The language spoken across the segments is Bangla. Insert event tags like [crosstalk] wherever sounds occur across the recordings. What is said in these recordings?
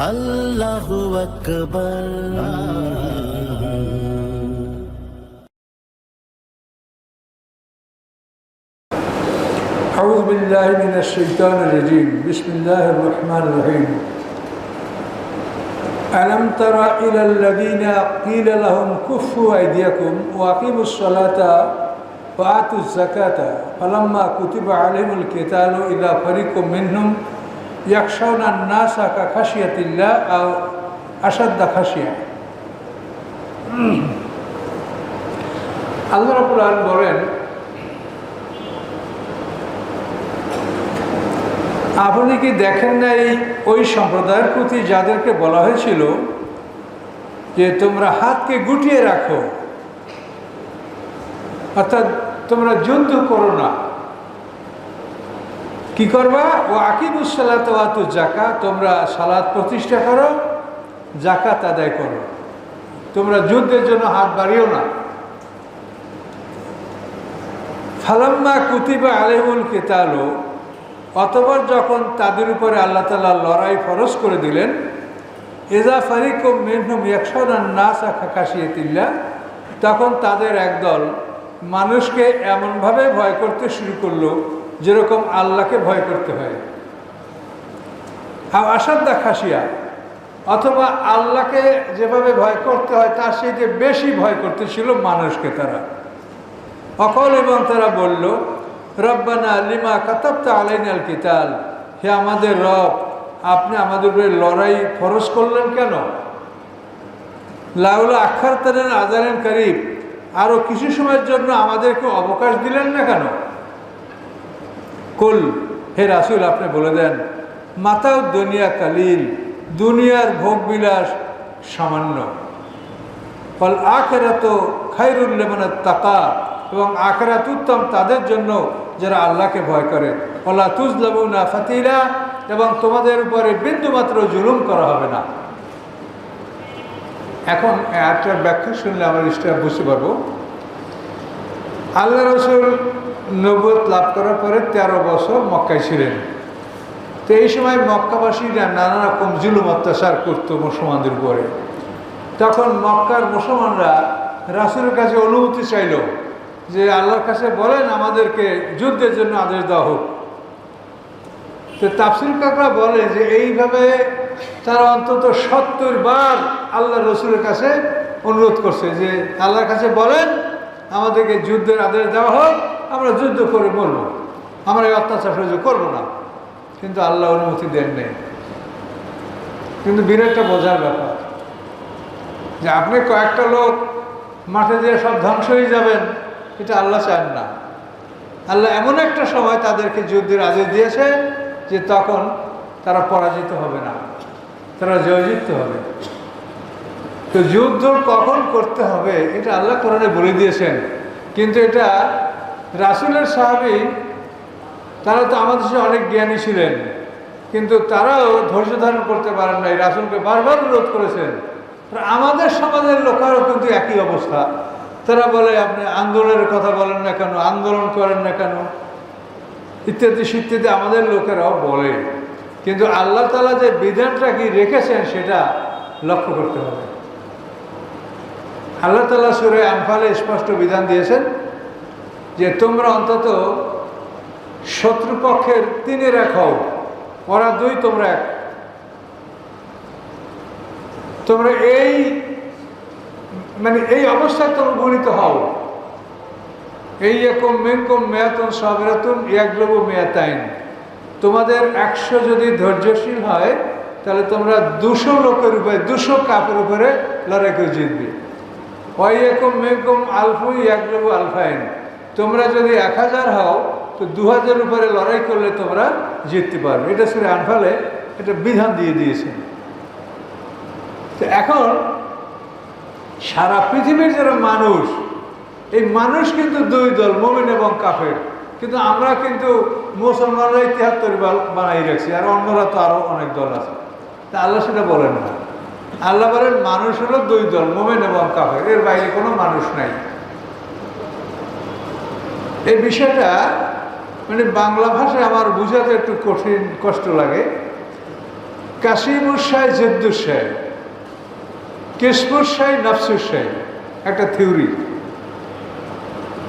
الله أكبر أعوذ بالله من الشيطان الرجيم. بسم الله الرحمن الرحيم. ألم تر إلى الذين قيل لهم كفوا أيديكم وأقيموا الصلاة وآتوا الزكاة فلما كتب عليهم القتال إذا فريق منهم ইয়াকশাউনার নাস আকা খাসিয়াতিল্লা আও আসাদ্দা খাসিয়া আল্লাহ রাবুল আলম বলেন, আপনি কি দেখেন না এই ওই সম্প্রদায়ের প্রতি যাদেরকে বলা হয়েছিল যে তোমরা হাতকে গুটিয়ে রাখো? অর্থাৎ তোমরা জন্তু করো না। কি করবা? ও আকিবুসালাত ওয়াতু জাকা তোমরা সালাদ প্রতিষ্ঠা করো জাকাত আদায় করো। তোমরা যুদ্ধের জন্য হাত বাড়িও না। ফালাম্মা কুতিবা আলেমুল কেতালো অতবার যখন তাদের উপরে আল্লাহ তালা লড়াই ফরজ করে দিলেন এজা ফারিক ও মেহনুম একশোরান নাস আকাশিয়েতিল্লা তখন তাদের একদল মানুষকে এমনভাবে ভয় করতে শুরু করল যেরকম আল্লাহকে ভয় করতে হয়। আর আসাদ্দা খাসিয়া, অথবা আল্লাহকে যেভাবে ভয় করতে হয়, তার সেই যে বেশি ভয় করতেছিল মানুষকে তারা। অকল এবং তারা বলল, রব্বানা লিমা কাতাবতা আলাইন আল কিতাল, হে আমাদের রব, আপনি আমাদের উপরে লড়াই ফরজ করলেন কেন? লাউলা আখার তারেন আজারেন করিব আরও কিছু সময়ের জন্য আমাদেরকে অবকাশ দিলেন না কেন? কুল, হে রাসুল, আপনি বলে দেন, মাতাও দুনিয়া কালিল দুনিয়ার ভোগবিলাস সামান্য। ফল আখেরাত খাইরুল্লেমানের তাকা এবং আখেরাত উত্তম তাদের জন্য যারা আল্লাহকে ভয় করে। ওলা তুজলাবুনা ফাতিরা এবং তোমাদের উপরে বিন্দুমাত্র জুলুম করা হবে না। এখন একটা ব্যাখ্যা শুনলে আমার ইഷ്ടটা বুঝতে পারব। আল্লাহ রসুল নবত লাভ করার পরে তেরো বছর মক্কায় ছিলেন। তো এই সময় মক্কাবাসীরা নানা রকম জুলুম, অত্যাচার করতো মুসলমানদের উপরে। তখন মক্কার মুসলমানরা রাসুলের কাছে অনুমতি চাইল যে আল্লাহর কাছে বলেন, আমাদেরকে যুদ্ধের জন্য আদেশ দেওয়া হোক। তো তাফসিল কাকরা বলে যে এইভাবে তারা অন্তত সত্তর বার আল্লাহ রসুলের কাছে অনুরোধ করছে যে আল্লাহর কাছে বলেন আমাদেরকে যুদ্ধের আদেশ দেওয়া হোক, আমরা যুদ্ধ করে বলব। আমরা এই অত্যাচার সহ্য করব না। কিন্তু আল্লাহ অনুমতি দেন নেই। কিন্তু বিরাটটা বোঝার ব্যাপার যে আপনি কয়েকটা লোক মাঠে দিয়ে সব ধ্বংস হয়ে যাবেন, এটা আল্লাহ চান না। আল্লাহ এমন একটা সময় তাদেরকে যুদ্ধের আদেশ দিয়েছে যে তখন তারা পরাজিত হবে না, তারা জয়যুক্ত হবে। তো যুদ্ধ কখন করতে হবে, এটা আল্লাহ কোরআনে বলে দিয়েছেন। কিন্তু এটা রাসুলের সাহাবি, তারা তো আমাদের সাথে অনেক জ্ঞানী ছিলেন, কিন্তু তারাও ধৈর্য ধারণ করতে পারেন নাই, রাসুলকে বারবার অনুরোধ করেছেন। আমাদের সমাজের লোকেরও কিন্তু একই অবস্থা। তারা বলে, আপনি আন্দোলনের কথা বলেন না কেন? আন্দোলন করেন না কেন? ইত্যাদি ইত্যাদি আমাদের লোকেরাও বলে। কিন্তু আল্লাহ তালা যে বিধানটা কি রেখেছেন, সেটা লক্ষ্য করতে হবে। আল্লাহ তালা সুরে আমফালে স্পষ্ট বিধান দিয়েছেন যে তোমরা অন্তত শত্রুপক্ষের এক হও, ওরা দুই, তোমরা এক। তোমরা এই মানে এই অবস্থায় তোমরা গণিত হও। এই একম মেকম মেয়াতন সবেরাতুন একলবু মেয়াতাইন। তোমাদের একশো যদি ধৈর্যশীল হয়, তাহলে তোমরা দুশো লোকের উপরে, দুশো কাপের উপরে লড়াই করে জিতবে। ওই একম মেকম আলফু একলবু আলফাইন। তোমরা যদি এক হাজার হও, তো দু হাজার উপরে লড়াই করলে তোমরা জিততে পারবে। এটা শুনে আনফালে এটা বিধান দিয়ে দিয়েছেন তো এখন সারা পৃথিবীর যারা মানুষ, এই মানুষ কিন্তু দুই দল, মোমিন এবং কাফের। কিন্তু আমরা কিন্তু মুসলমানরাই তিয়াত্তর বানাই রাখছি, আর অন্যরা তো আরও অনেক দল আছে। তা আল্লাহ সেটা বলেন না। আল্লাহ বলেন, মানুষ হলো দুই দল, মোমেন এবং কাফের। এর বাইরে কোনো মানুষ নাই। এই বিষয়টা মানে বাংলা ভাষায় আমার বুঝাতে একটু কঠিন, কষ্ট লাগে। কাশিমুর সাহেব জেদ্দুর সাহেব কেশপুর জেদ্দুসাই কেশপুরসাই নফসুসাই একটা থিওরি।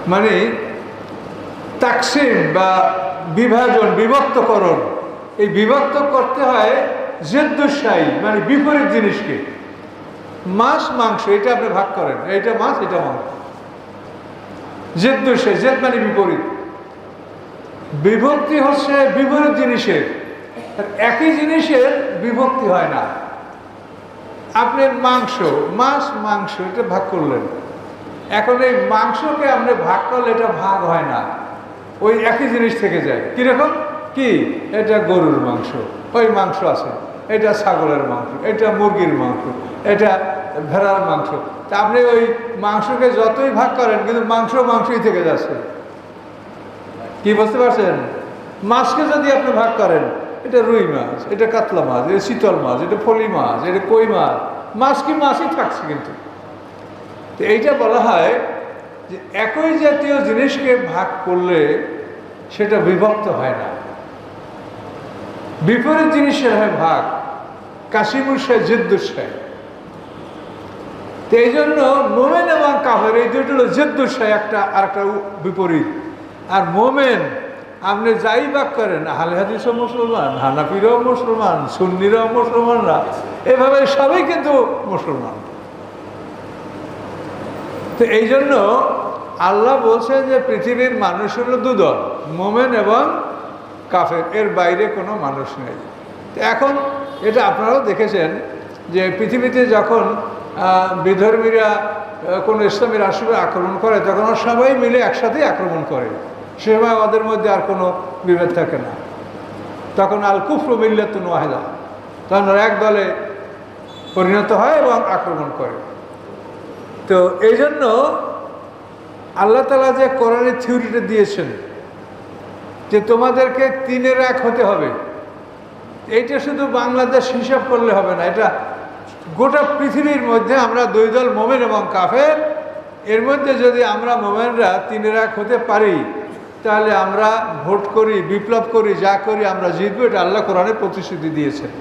মানে তাকসিম বা বিভাজন, বিভক্তকরণ, এই বিভক্ত করতে হয় জেদ্দুসাই মানে বিপরীত জিনিসকে। মাছ, মাংস, এটা আপনি ভাগ করেন। এটা মাছ, এটা মাংস। জেদ্দুসাই জেদ মানে বিপরীত। বিভক্তি হচ্ছে বিপরীত জিনিসের। একই জিনিসের বিভক্তি হয় না। আপনি মাংস, মাছ, মাংস, এটা ভাগ করলেন। এখন এই মাংসকে আপনি ভাগ করলে এটা ভাগ হয় না। ওই একই জিনিস থেকে যায়। কীরকম? কি? এটা গরুর মাংস। ওই মাংস আছে। এটা ছাগলের মাংস, এটা মুরগির মাংস, এটা ভেড়ার মাংস। তা আপনি ওই মাংসকে যতই ভাগ করেন, কিন্তু মাংস মাংসই থেকে যাচ্ছে। কি বুঝতে পারছেন? মাছকে যদি আপনি ভাগ করেন, এটা রুই মাছ, এটা কাতলা মাছ, এটা শীতল মাছ, এটা ফলি মাছ, এটা কই মাছ মাছ কি মাছই থাকছে কিন্তু। তো এইটা বলা হয় যে একই জাতীয় জিনিসকে ভাগ করলে সেটা বিভক্ত হয় না। বিপরীত জিনিসের হয় ভাগ। কাশিমুসায় জিদ্দুসায় তো এই জন্য মোমেন এবং কাফের, এই দুটো হলো জেদ্দুসায় একটা আর একটা বিপরীত। আর মোমেন, আপনি যাই বাক করেন, আহলে হাদিসও মুসলমান, হানাফিরাও মুসলমান, সুন্নিরাও মুসলমানরা এভাবে সবাই কিন্তু মুসলমান। তো এই জন্য আল্লাহ বলছে যে পৃথিবীর মানুষ হলো দুদল, মোমেন এবং কাফের, এর বাইরে কোনো মানুষ নেই। এখন এটা আপনারাও দেখেছেন যে পৃথিবীতে যখন বিধর্মীরা কোনো ইসলামী রাষ্ট্রকে আক্রমণ করে, তখন সবাই মিলে একসাথেই আক্রমণ করে। সে সময় ওদের মধ্যে আর কোনো বিভেদ থাকে না। তখন আল কুফর মিল্লাতুন ওয়াহেদা। তখন এক দলে পরিণত হয় এবং আক্রমণ করে। তো এই জন্য আল্লাহ তালা যে কোরআনের থিওরিটা দিয়েছেন যে তোমাদেরকে তিনের এক হতে হবে। এইটা শুধু বাংলাদেশ হিসাব করলে হবে না, এটা গোটা পৃথিবীর মধ্যে আমরা দুই দল মোমেন এবং কাফের, এর মধ্যে যদি আমরা মোমেনরা তিনের এক হতে পারি, তাহলে আমরা ভোট করি, বিপ্লব করি, যা করি আমরা জিতবো, এটা আল্লাহ কোরআনে প্রতিশ্রুতি দিয়েছেন।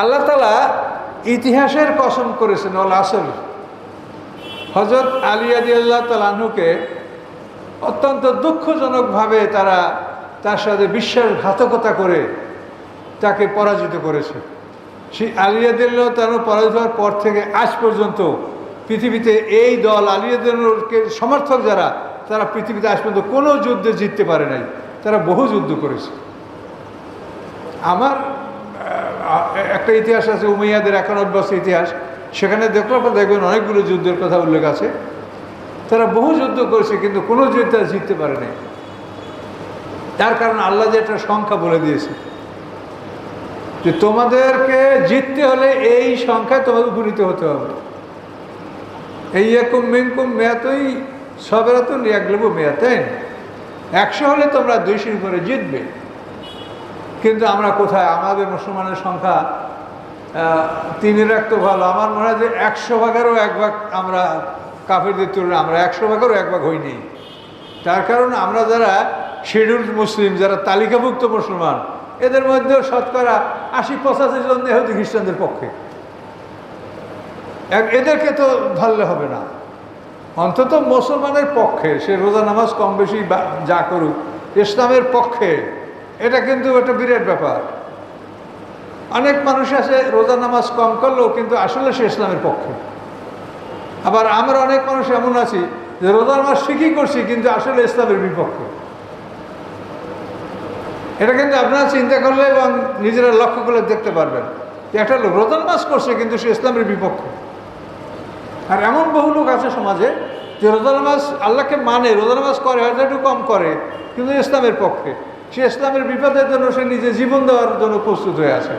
আল্লাহ তালা ইতিহাসের কসম করেছেন অল আসল হজরত আলী আদি আল্লাহ তালাহুকে অত্যন্ত দুঃখজনকভাবে তারা তার সাথে বিশ্বাসঘাতকতা করে তাকে পরাজিত করেছে। সেই আলিয়াদুল্লাহ তার পরাজিত হওয়ার পর থেকে আজ পর্যন্ত পৃথিবীতে এই দল আলিয়াদুল্লাহকে সমর্থক যারা, তারা পৃথিবীতে আজ পর্যন্ত কোনো যুদ্ধে জিততে পারে নাই। তারা বহু যুদ্ধ করেছে। আমার একটা ইতিহাস আছে, উমাইয়াদের একানব্বই বছর ইতিহাস। সেখানে দেখলে আপনারা দেখবেন অনেকগুলো যুদ্ধের কথা উল্লেখ আছে। তারা বহু যুদ্ধ করেছে, কিন্তু কোনো যুদ্ধ জিততে পারে নাই। তার কারণ আল্লাহ যে একটা সংখ্যা বলে দিয়েছে। যে তোমাদেরকে জিততে হলে এই সংখ্যায় তোমাদের উপনীত হতে হবে। এই একুম মিনকুম মেয়াতই সবেরা তো লিয়াগলেবু মেয়াতেন। একশো হলে তোমরা দুইশোর উপরে জিতবে। কিন্তু আমরা কোথায়? আমাদের মুসলমানের সংখ্যা তিনের এক তো ভালো। আমার মনে হয় যে একশো ভাগেরও এক ভাগ আমরা কাফেরদের তুলনায় আমরা একশো ভাগেরও এক ভাগ হইনি। তার কারণ আমরা যারা শিডিউল মুসলিম যারা তালিকাভুক্ত মুসলমান, এদের মধ্যেও শতকরা আশি পঁচাশি জন হয়তো খ্রিস্টানদের পক্ষে। এদেরকে তো ধরলে হবে না। অন্তত মুসলমানের পক্ষে সে রোজা নামাজ কম বেশি যা করুক, ইসলামের পক্ষে এটা কিন্তু একটা বিরাট ব্যাপার। অনেক মানুষ আছে রোজা নামাজ কম করলেও কিন্তু আসলে সে ইসলামের পক্ষে। আবার আমরা অনেক মানুষ এমন আছি যে রোজা নামাজ ঠিকই করছি, কিন্তু আসলে ইসলামের বিপক্ষে। এটা কিন্তু আপনারা চিন্তা করলে এবং নিজেরা লক্ষ্য করলে দেখতে পারবেন একটা লোক রোজা নামাজ করছে, কিন্তু সে ইসলামের বিপক্ষে। আর এমন বহু লোক আছে সমাজে যে রোজা নামাজ আল্লাহকে মানে রোজা নামাজ করে, হয়তো একটু কম করে, কিন্তু ইসলামের পক্ষে। সে ইসলামের বিপদের জন্য সে নিজে জীবন দেওয়ার জন্য প্রস্তুত হয়ে আছে।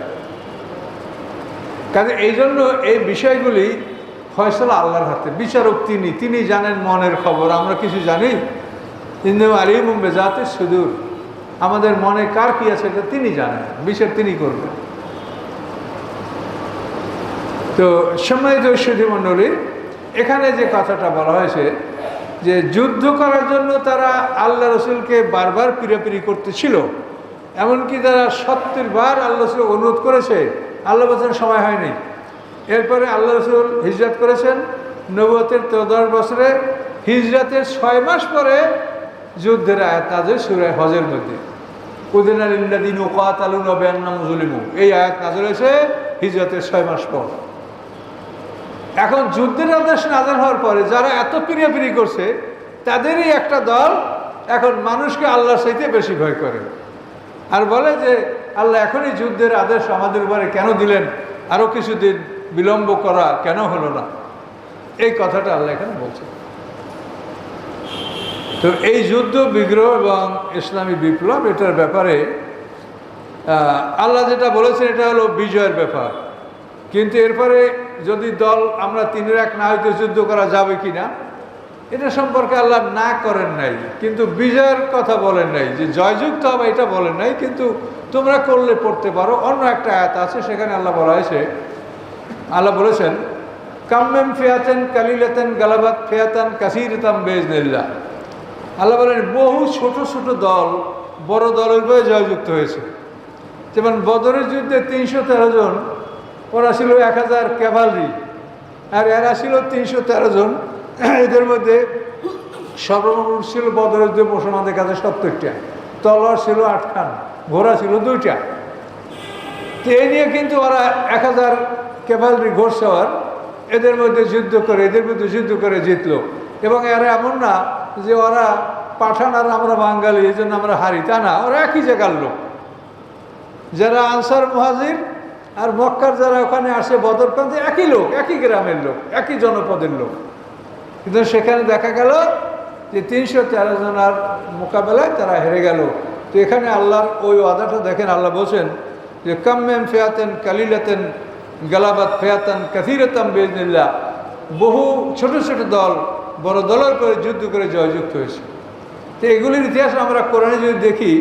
কাজে এই জন্য এই বিষয়গুলি ফয়সলা আল্লাহর হাতে। বিচারক তিনি তিনি জানেন মনের খবর, আমরা কিছু জানি। কিন্তু আলিম বেজাতে সুদূর। আমাদের মনে কার কি আছে এটা তিনি জানেন বিচার তিনি করবেন। তো সম্মানিত সুধী মণ্ডলী এখানে যে কথাটা বলা হয়েছে যে যুদ্ধ করার জন্য তারা আল্লাহ রসুলকে বারবার পিড়াপিড়ি করতেছিল, এমনকি তারা সত্তর বার আল্লাহ রসুল অনুরোধ করেছে, আল্লাহ বছর সময় হয়নি। এরপরে আল্লাহ রসুল হিজরত করেছেন নবতের দশ বছরে, হিজরতের ছয় মাস পরে যুদ্ধের আয়াত নাজের সুরায় হজের মধ্যে। উদিনার ইন্দাদিন ওকাত আলু নবান্নাম জুলিমু এই আয়াত নাজর হয়েছে হিজরতের ছয় মাস পর। এখন যুদ্ধের আদেশ নাজার হওয়ার পরে যারা এত পিরিয়াপিরি করছে, তাদেরই একটা দল এখন মানুষকে আল্লাহর সাইতে বেশি ভয় করে। আর বলে যে, আল্লাহ, এখনই যুদ্ধের আদেশ আমাদের উপরে কেন দিলেন? আরও কিছুদিন বিলম্ব করা কেন হলো না? এই কথাটা আল্লাহ এখানে বলছে তো এই যুদ্ধ, বিগ্রহ এবং ইসলামী বিপ্লব, এটার ব্যাপারে আল্লাহ যেটা বলেছেন, এটা হলো বিজয়ের ব্যাপার। কিন্তু এরপরে যদি দল আমরা তিনের এক না হয়তো যুদ্ধ করা যাবে কি না এটা সম্পর্কে আল্লাহ না করেন নাই। কিন্তু বিজয়ের কথা বলেন নাই, যে জয়যুক্ত হবে এটা বলেন নাই, কিন্তু তোমরা করলে পড়তে পারো। অন্য একটা আয়াত আছে, সেখানে আল্লাহ বলা হয়েছে, আল্লাহ বলেছেন, কাম্মেম ফেয়াতেন, কালিলাতেন, গালাবাত ফেয়াতান, কাসিরতাম বেজনিল্লা আল্লাহ বলেন, বহু ছোট ছোট দল, বড় দলের বয়ে জয়যুক্ত হয়েছে। যেমন বদরের যুদ্ধে তিনশো তেরো জন, ওরা ছিল এক হাজার ক্যাভালরি, আর এরা ছিল তিনশো তেরো জন। এদের মধ্যে সর্বমোট ছিল বদরের যুদ্ধে মুসলমানদের কাছে সত্তরটা, তলোয়ার ছিল আটখান, ঘোড়া ছিল দুইটা। তো এই নিয়ে কিন্তু ওরা এক হাজার ক্যাভালরি ঘোড়সওয়ার এদের মধ্যে যুদ্ধ করে, এদের মধ্যে যুদ্ধ করে জিতলো। এবং এরা এমন না যে ওরা পাঠান আর আমরা বাঙালি, এই জন্য আমরা হারি, তা না? ওরা একই জায়গার লোক। যারা আনসার মহাজির আর মক্কার যারা ওখানে আসে বদরকান্তে একই লোক, একই গ্রামের লোক, একই জনপদের লোক। কিন্তু সেখানে দেখা গেল যে তিনশো তেরো জনার মোকাবেলায় তারা হেরে গেল। তো এখানে আল্লাহর ওই ওয়াদাটা দেখেন, আল্লাহ বলছেন যে কাম্মেম ফেয়াতেন কালিলাতেন গালাবাত ফেয়াতান কাথিরতাম বেজনিল্লা বহু ছোট ছোট দল বড় দলের করে যুদ্ধ করে জয়যুক্ত হয়েছে। তো এগুলির ইতিহাস আমরা কোরআনে যদি দেখি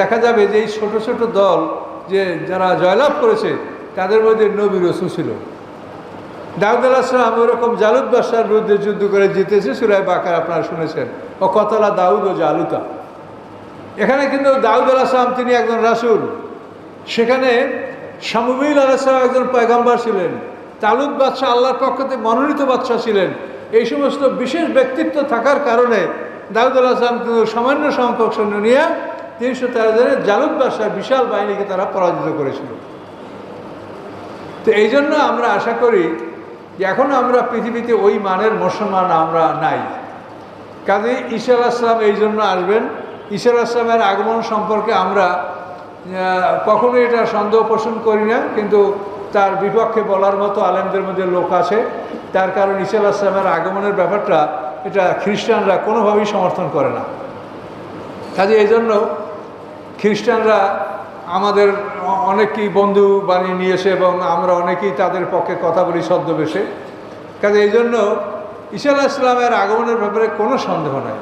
দেখা যাবে যে এই ছোট ছোট দল যে যারা জয়লাভ করেছে, তাদের মধ্যে নবী রসুল ছিল। দাউদ আলাহিসাম ওরকম জালুদ বাদশার বিরুদ্ধে যুদ্ধ করে জিতেছে সুরাই বাকার, আপনারা শুনেছেন। ও কতলা দাউদ ও জালুতা। এখানে কিন্তু দাউদ আলাহিসাম তিনি একজন রাসুল। সেখানে শামুবিল আলাহিসাম একজন পয়গাম্বার ছিলেন। তালুদ বাদশাহ আল্লাহর পক্ষ থেকে মনোনীত বাদশাহ ছিলেন। এই সমস্ত বিশেষ ব্যক্তিত্ব থাকার কারণে দাউদ আলাহিসাম কিন্তু সামান্য সংখ্যক সৈন্য নিয়ে তিনশো তেরো জনের জালুদ বাদশাহ বিশাল বাহিনীকে তারা পরাজিত করেছিল। তো এই জন্য আমরা আশা করি যে এখন আমরা পৃথিবীতে ওই মানের মুসলমান আমরা নাই। কাজে ঈশা আসলাম এই জন্য আসবেন। ঈশা আসলামের আগমন সম্পর্কে আমরা কখনোই এটা সন্দেহ পোষণ করি না, কিন্তু তার বিপক্ষে বলার মতো আলেমদের মধ্যে লোক আছে। তার কারণ ঈশা আসলামের আগমনের ব্যাপারটা এটা খ্রিস্টানরা কোনোভাবেই সমর্থন করে না। কাজে এই জন্য খ্রিস্টানরা আমাদের অনেকেই বন্ধু বানিয়ে নিয়েছে এবং আমরা অনেকেই তাদের পক্ষে কথা বলি ছদ্মবেশে। কাজে এই জন্য আলাহ ইসলামের আগমনের ব্যাপারে কোনো সন্দেহ নাই।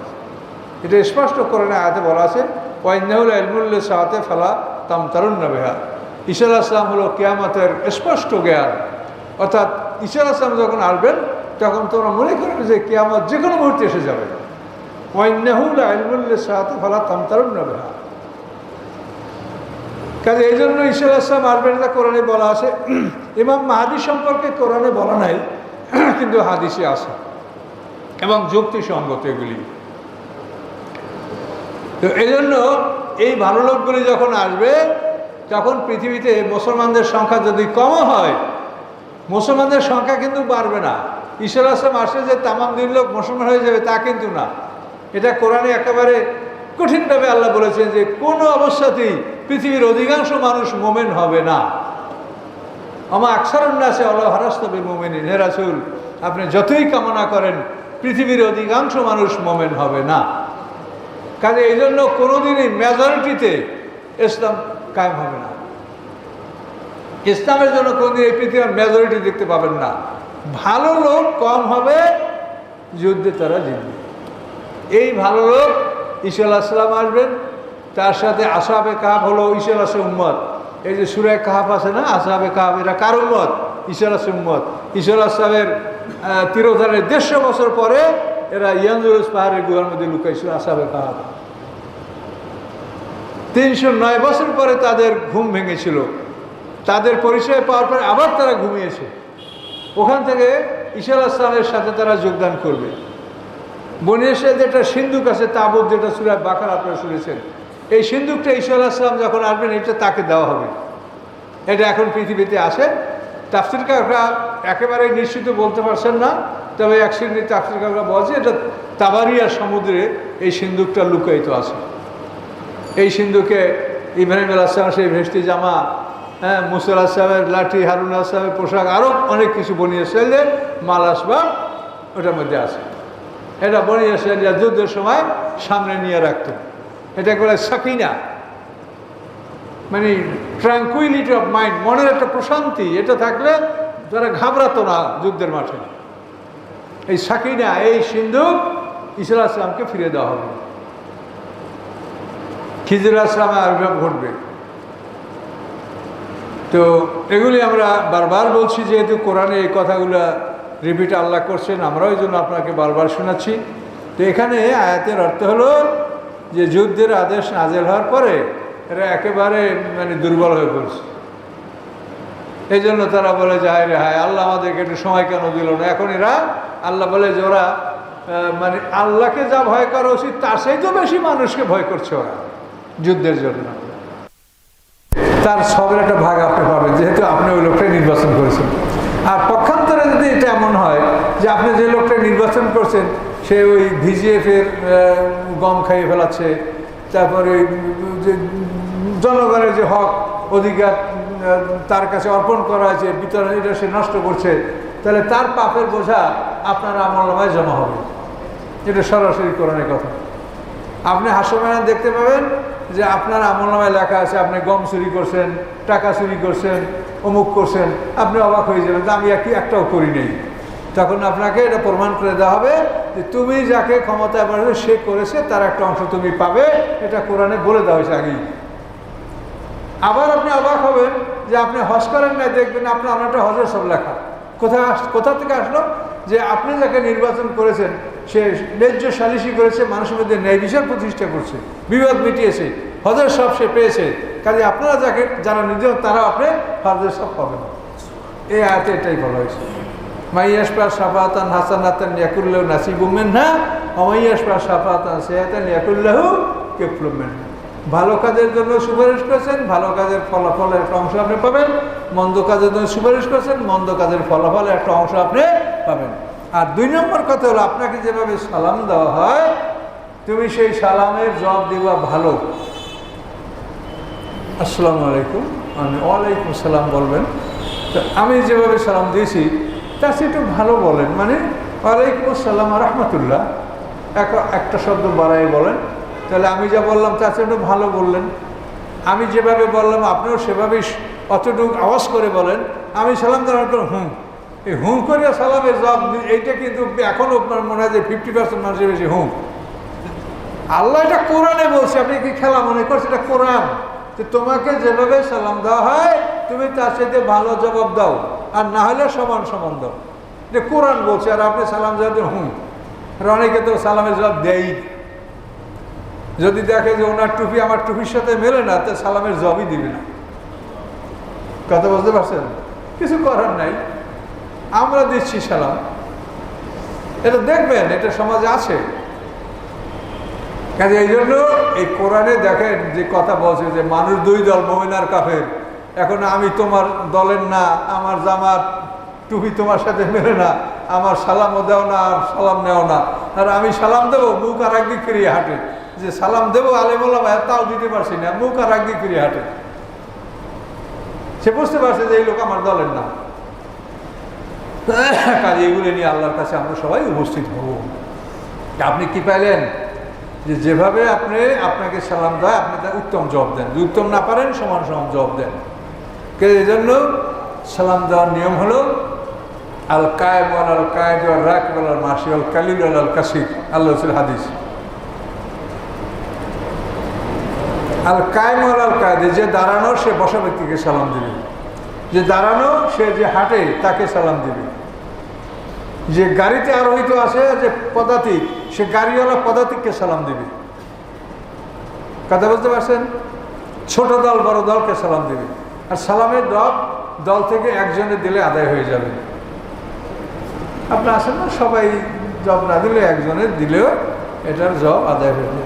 এটা স্পষ্ট করে না আয়াতে বলা আছে ওয়াইনাউল আলমুল্লা সাহাতে ফেলা তাম তারুণ বেহা। ঈশা আলাহ ইসলাম হলো কেয়ামতের স্পষ্ট জ্ঞান। অর্থাৎ ঈশা আসলাম যখন আসবেন, তখন তোমরা মনে করবে যে কেয়ামত যে কোনো মুহূর্তে এসে যাবে। ওয়াইনাহুল আলমুল্লা সাহাতে ফেলা তাম তারুণ বেহা। কাজে এই জন্য ঈশ্বর আসলাম আসবেন এটা কোরআনে বলা আছে। ইমাম মাহাদি সম্পর্কে কোরআনে বলা নাই, কিন্তু হাদিসে আছে। এবং যুক্তিসঙ্গত এগুলি। তো এই জন্য এই ভালো লোকগুলি যখন আসবে তখন পৃথিবীতে মুসলমানদের সংখ্যা যদি কম হয়, মুসলমানদের সংখ্যা কিন্তু বাড়বে না। ঈশ্বর আসলাম আসে যে তামাম দিন লোক মুসলমান হয়ে যাবে তা কিন্তু না। এটা কোরআনে একেবারে কঠিনভাবে আল্লাহ বলেছেন যে কোনো অবস্থাতেই পৃথিবীর অধিকাংশ মানুষ মোমেন হবে না। আমার আকসারুন্নাসে আল্লাহ হারাস্তবে মোমেনি নেরাসুল আপনি যতই কামনা করেন, পৃথিবীর অধিকাংশ মানুষ মোমেন হবে না। কাজে এই জন্য কোনোদিনই মেজরিটিতে ইসলাম কায়েম হবে না। ইসলামের জন্য কোনোদিন এই পৃথিবীর মেজরিটি দেখতে পাবেন না। ভালো লোক কম হবে, যুদ্ধে তারা জিতবে এই ভালো লোক ঈশা আসলাম আসবেন, তার সাথে আসাবে কাহাব হলো ঈশা আসে উম্মত। এই যে সুরায় কাহাব আছে না, আসাবে কাহাব, এরা কার উম্মত? ঈশা আসে উম্মত। ঈশা আসলামের তিরোধানের দেড়শো বছর পরে এরা ইয়ানজুরুস পাহাড়ের গুহার মধ্যে লুকাইছিল আসাবে কাহাব। তিনশো নয় বছর পরে তাদের ঘুম ভেঙেছিল। তাদের পরিচয় পাওয়ার পরে আবার তারা ঘুমিয়েছে। ওখান থেকে ঈশা আসলামের সাথে তারা যোগদান করবে। বনিয়েছে যেটা সিন্ধুক আছে, তাবুত, যেটা সুরায় বাকার আপনারা শুনেছেন। এই সিন্ধুকটা ঈশা আসলাম যখন আসবেন এটা তাকে দেওয়া হবে। এটা এখন পৃথিবীতে আছে। তাফসির কাকরা একেবারে নিশ্চিত বলতে পারছেন না, তবে এক শ্রেণির তাফসির কাকরা বলছে, এটা তাবারিয়া সমুদ্রে এই সিন্ধুকটা লুকায়িত আছে। এই সিন্ধুকে ইব্রাহিম আলাহাম সেই ভেস্তি জামা হ্যাঁ মুসুল আসলামের লাঠি, হারুন আসলামের পোশাক আরও অনেক কিছু বনিয়ে সেলে মাল আসবাব ওটার মধ্যে আছে। এটা বনিয়ে সেলিয়া যুদ্ধের সময় সামনে নিয়ে রাখতো। এটা বলে সাকিনা। মানে ট্রাঙ্কুইলিটি অফ মাইন্ড মনের একটা প্রশান্তি, এটা থাকলে তারা ঘাবড়াতো না যুদ্ধের মাঠে। এই সাকিনা, এই সিন্ধুক ইসরা আসলামকে ফিরে দেওয়া হবে। খিজির আসলামে আবির্ভাব ঘটবে। তো এগুলি আমরা বারবার বলছি, যেহেতু কোরআনে এই কথাগুলো রিপিট আল্লাহ করছেন, আমরাও এই জন্য আপনাকে বারবার শোনাচ্ছি। তো এখানে আয়াতের অর্থ হলো যে যুদ্ধের আদেশ নাজেল হওয়ার পরে এরা একেবারে মানে দুর্বল হয়ে পড়ছে। এই জন্য তারা বলে যে, হায় রে, হায়, আল্লাহ আমাদেরকে একটু সময় কেন দিল না? এখন এরা আল্লাহ বলে যে, ওরা মানে আল্লাহকে যা ভয় করা উচিত, তার সেই তো বেশি মানুষকে ভয় করছে ওরা। যুদ্ধের জন্য। তার সবের একটা ভাগ আপনি পাবেন, যেহেতু আপনি ওই লোকটাই নির্বাচন করেছেন। আর পক্ষান্তরে যদি এটা এমন হয় যে আপনি যে লোকটা নির্বাচন করছেন, সে ওই ভিজিএফের গম খাইয়ে ফেলাচ্ছে, তারপরে যে জনগণের যে হক, অধিকার তার কাছে অর্পণ করা হয়েছে বিতরণ, এটা সে নষ্ট করছে, তাহলে তার পাপের বোঝা আপনার আমলনামায় জমা হবে। এটা সরাসরি কোরআনের কথা। আপনি হাস্যমেলা দেখতে পাবেন যে আপনার আমলনামায় লেখা আছে, আপনি গম চুরি করছেন, টাকা চুরি করছেন, অমুক করছেন, আপনি অবাক হয়ে যাবেন আমি একই একটাও করি নেই। তখন আপনাকে এটা প্রমাণ করে দেওয়া হবে যে তুমি যাকে ক্ষমতায় বাড়বে সে করেছে, তার একটা অংশ তুমি পাবে। এটা কোরআনে বলে দেওয়া হয়েছে আগেই। আবার আপনি অবাক হবেন যে আপনি হজ করেন না দেখবেন আপনার আমারটা হজের সব লেখা। কোথায় আস- কোথা থেকে আসলো? যে আপনি যাকে নির্বাচন করেছেন, সে ন্যায্য সালিসি করেছে, মানুষের মধ্যে ন্যায় বিচার প্রতিষ্ঠা করছে, বিবাদ মিটিয়েছে, হজের সব সে পেয়েছে। কাজে আপনারা যাকে, যারা নিজের তারা আপনি হজের সব পাবেন। এই আয়াতে এটাই বলা হয়েছে। মাইয়াসপা সাফাতান হাসানাতান ইয়াকুল্লাহ নাসিবুমেন না অমাইয়াসপা সাফাতান সেহাতান ইয়াকুল্লাহ কেফলুমেন ভালো কাজের জন্য সুপারিশ করেছেন, ভালো কাজের ফলাফলের একটা অংশ আপনি পাবেন। মন্দ কাজের জন্য সুপারিশ করেছেন, মন্দ কাজের ফলাফলের একটা অংশ আপনি পাবেন। আর দুই নম্বর কথা হলো, আপনাকে যেভাবে সালাম দেওয়া হয়, তুমি সেই সালামের জবাব দেওয়া ভালো। আসসালামু আলাইকুম। মানে ওয়ালাইকুম সালাম বলবেন। তো আমি যেভাবে সালাম দিয়েছি চেয়ে একটু ভালো বলেন। মানে ওয়ালাইকুম আসসালাম রহমতুল্লাহ। এক একটা শব্দ বাড়াই বলেন। তাহলে আমি যা বললাম, তা একটু ভালো বললেন। আমি যেভাবে বললাম, আপনিও সেভাবেই অতটুকু আওয়াজ করে বলেন। আমি সালাম দেওয়ার হুম। এই হুম করে সালামের জবাব এইটা কিন্তু এখনও আপনার মনে হয় যে ফিফটি পার্সেন্ট মানুষের বেশি হুম। আল্লাহ এটা কোরআনে বলছে, আপনি কি খেলা মনে করছেন? এটা কোরআন। যে তোমাকে যেভাবে সালাম দেওয়া হয়, তুমি তার সাথে ভালো জবাব দাও, আর না হলে সমান সমান দাও। যে কোরআন বলছে, আর আপনি সালাম জবাব আর অনেকে তো সালামের জবাব দেয় যদি দেখে যে ওনার টুপি আমার টুপির সাথে মেলে না, তো সালামের জবই দিবে না। কথা বুঝতে পারছেন? কিছু করার নাই। আমরা দিচ্ছি সালাম। এটা দেখবেন, এটা সমাজে আছে। কাজে এই জন্য এই কোরআনে দেখেন যে কথা বলছে যে মানুষ দুই দল মোমিনার কাফের। এখন আমি তোমার দলের না, আমার জামার টুপি তোমার সাথে মেলে না, আমার সালামও দেও না, আর সালাম নেও না। আর আমি সালাম দেবো, মুখ আর একদিক ফিরিয়ে হাঁটে। যে সালাম দেবো আলেমুল্লাহ ভাই তাও দিতে পারছি না, মুখ আর একদিক ফিরিয়ে হাঁটে। সে বুঝতে পারছে যে এই লোক আমার দলের না। [laughs] কাজে এগুলো নিয়ে আল্লাহর কাছে আমরা সবাই উপস্থিত হব। আপনি কি পাইলেন? যে যেভাবে আপনি আপনাকে সালাম দেয়, আপনি তার উত্তম জবাব দেন। যদি উত্তম না পারেন, সমান সমান জবাব দেন। কে জন্য সালাম দেওয়ার নিয়ম হলো আল কায়েম আল কায়েদ আল রাকিব আল মাসি আল কালিল আল কাসির আল্লাহ হাদিস। আল কায়েম আল কায়েদে যে দাঁড়ানো সে বসা ব্যক্তিকে সালাম দিবে। যে দাঁড়ানো সে যে হাঁটে, তাকে সালাম দিবে। যে গাড়িতে আরোহিত আছে যে পদাতিক, সে গাড়িওয়ালা পদাতিককে সালাম দিবে। কথা বলতে পারছেন? ছোট দল, বড় দলকে সালাম দিবে। আর সালামের দল দল থেকে একজনে দিলে আদায় হয়ে যাবে। আপনি আসেন না, সবাই জব না দিলে একজনের দিলেও এটার জব আদায় হয়ে যাবে।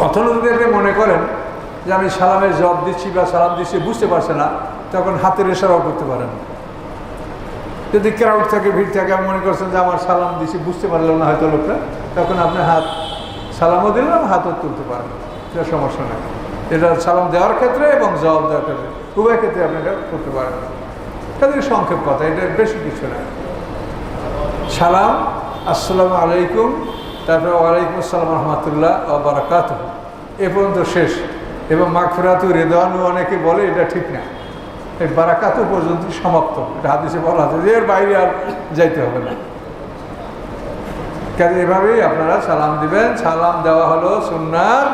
কত লোকদেরকে মনে করেন যে আমি সালামের জব দিচ্ছি বা সালাম দিচ্ছি, বুঝতে পারছে না, তখন হাতের এশারাও করতে পারেন যদি ক্রাউড থাকে, ভিড় থাকে আপনি মনে করছেন যে আমার সালাম দিছি, বুঝতে পারলাম না হয়তো লোকটা তখন আপনি হাত সালামও দিলেন হাতও তুলতে পারেন এটা সমস্যা নেই। এটা সালাম দেওয়ার ক্ষেত্রে এবং জবাব দেওয়ার ক্ষেত্রে, উভয় ক্ষেত্রে আপনি এটা করতে পারেন। তাদের সংক্ষেপ কথা, এটা বেশি কিছু না। সালাম, আসসালামু আলাইকুম, তারপরে ওয়ালাইকুম আসসালাম রহমতুল্লাহ বারাকাত এ পর্যন্ত শেষ। এবং মাগফিরাতু রেদানু অনেকে বলে এটা ঠিক না। এই বারাকাত পর্যন্ত সমাপ্ত। এটা হাদিসে বলা আছে এর বাইরে আর যাইতে হবে না। কাজে এভাবেই আপনারা সালাম দিবেন। সালাম দেওয়া হলো সুন্নার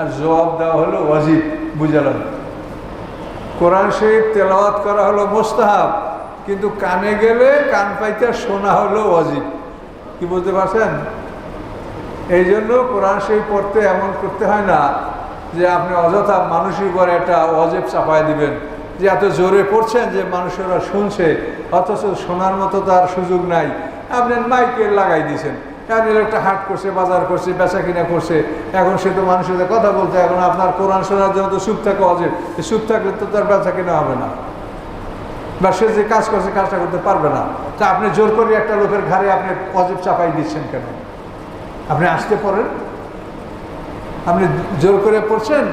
আর জবাব দেওয়া হলো ওয়াজিব বুঝালেন কোরআন শরীফ তেলাওয়াত করা হলো মোস্তাহাব, কিন্তু কানে গেলে কান পাইতে শোনা হলো ওয়াজিব। কি বুঝতে পারছেন? এই জন্য কোরআন শরীফ পড়তে এমন করতে হয় না যে আপনি অযথা মানুষের উপর একটা অজেব চাপায় দিবেন। যে এত জোরে পড়ছেন যে মানুষেরা শুনছে, অথচ শোনার মতো তার সুযোগ নাই। আপনি মাইকে লাগাই দিয়েছেন। একটা হাট করছে, বাজার করছে, বেচা কিনা করছে। এখন সে তো মানুষের সাথে কথা বলতে, এখন আপনার কোরআন শোনার জন্য তো সুখ থাকে অজেব। সুখ থাকলে তো তার বেচা কিনা হবে না। বা সে যে কাজ করছে, কাজটা করতে পারবে না। তা আপনি জোর করে একটা লোকের ঘাড়ে আপনি অজেব চাপাই দিচ্ছেন কেন? আপনি আসতে পারেন। আপনি জোর করে পড়ছেন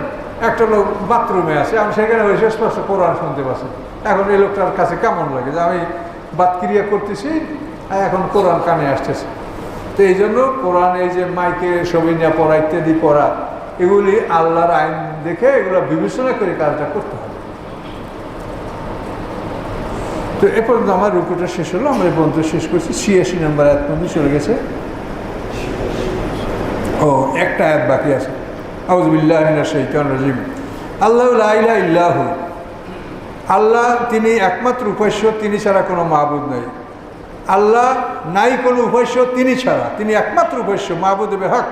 একটা লোক বাথরুমে আছে, আমি সেখানে বসে স্পষ্ট কোরআন শুনতে পাচ্ছি। এখন এই লোকটার কাছে কেমন লাগে যে আমি বাতক্রিয়া করতেছি, আর এখন কোরআন কানে আসতেছে। তো এই জন্য কোরআন এই যে মাইকে ছবি নিয়ে পড়া, ইত্যাদি পড়া, এগুলি আল্লাহর আইন দেখে এগুলো বিবেচনা করে কাজটা করতে হবে। তো এ পর্যন্ত আমার রুকুটা শেষ হলো, আমরা পর্যন্ত শেষ করছি। ছিয়াশি নাম্বার এক পর্যন্ত চলে গেছে। ও, একটা আয়াত বাকি আছে। আউজবিল্লাহ শৈতান রাজিম। আল্লাহ ইল্লাহু। আল্লাহ তিনি একমাত্র উপাস্য, তিনি ছাড়া কোনো মাহবুদ নাই। আল্লাহ নাই কোনো উপাস্য, তিনি ছাড়া। তিনি একমাত্র উপাস্য মাহবুদ হক।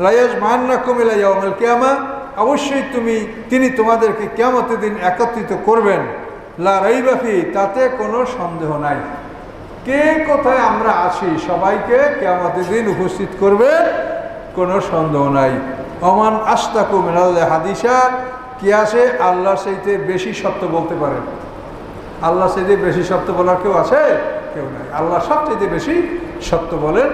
লায়াজ মান্না কমিলা ইয়ামাল কেয়ামা। অবশ্যই তুমি, তিনি তোমাদেরকে কেয়ামতের দিন একত্রিত করবেন। লা রাইবাফি তাতে কোনো সন্দেহ নাই। কে কোথায় আমরা আছি, সবাইকে কেয়ামতের দিন উপস্থিত করবেন, কোনো সন্দেহ নাই। অমান আস্তাকু মিনাল্লাহ হাদিসা কি আছে? আল্লাহ সেইতে বেশি সত্য বলতে পারে। আল্লাহ সেইতে বেশি সত্য বলার কেউ আছে? কেউ নাই। আল্লাহ সবচেয়ে বেশি সত্য বলেন।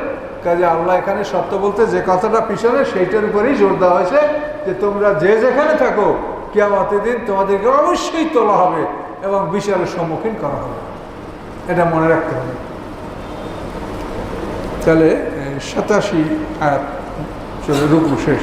কাজে আল্লাহ এখানে সত্য বলতে যে কথাটা পিছনে, সেইটার উপরেই জোর দেওয়া হয়েছে যে তোমরা যে যেখানে থাকো, কেয়ামতের দিন তোমাদেরকে অবশ্যই তোলা হবে এবং বিচারের সম্মুখীন করা হবে। এটা মনে রাখতে হবে। তাহলে সাতাশি আয়াত চলে, রুকু শেষ।